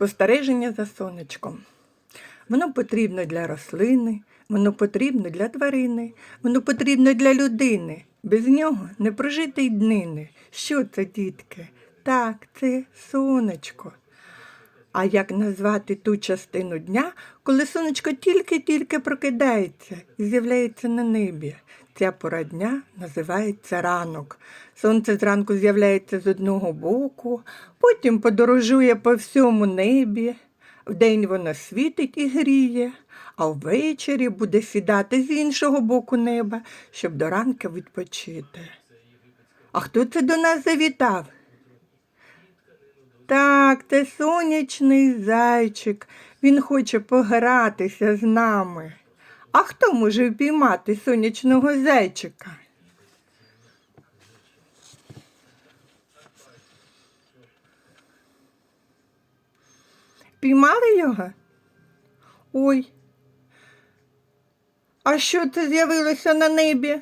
Спостереження за сонечком. Воно потрібно для рослини, воно потрібно для тварини, воно потрібно для людини. Без нього не прожити й днини. Що це, дітки? Так, це сонечко. А як назвати ту частину дня, коли сонечко тільки-тільки прокидається і з'являється на небі? Ця пора дня називається ранок. Сонце зранку з'являється з одного боку, потім подорожує по всьому небі. Вдень воно світить і гріє, а ввечері буде сідати з іншого боку неба, щоб до ранка відпочити. А хто це до нас завітав? Так, це сонячний зайчик. Він хоче погратися з нами. А хто може впіймати сонячного зайчика? Піймали його? Ой. А що це з'явилося на небі?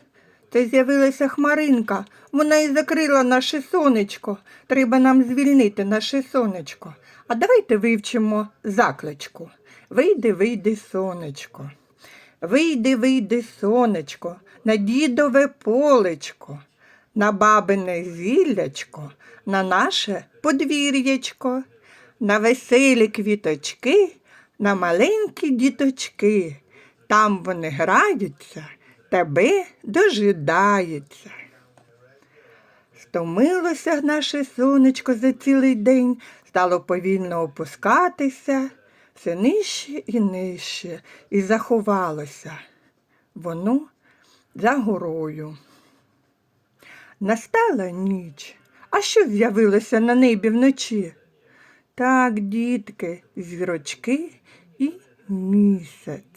Це з'явилася хмаринка. Вона і закрила наше сонечко. Треба нам звільнити наше сонечко. А давайте вивчимо закличку. Вийди, вийди, сонечко. Вийди, вийди, сонечко, на дідове полечко, на бабине зіллячко, на наше подвір'ячко, на веселі квіточки, на маленькі діточки. Там вони граються, тебе дожидаються. Стомилося наше сонечко за цілий день, стало повільно опускатися, все нижче і нижче, і заховалося. Воно за горою. Настала ніч. А що з'явилося на небі вночі? Так, дітки, зірочки і місяць.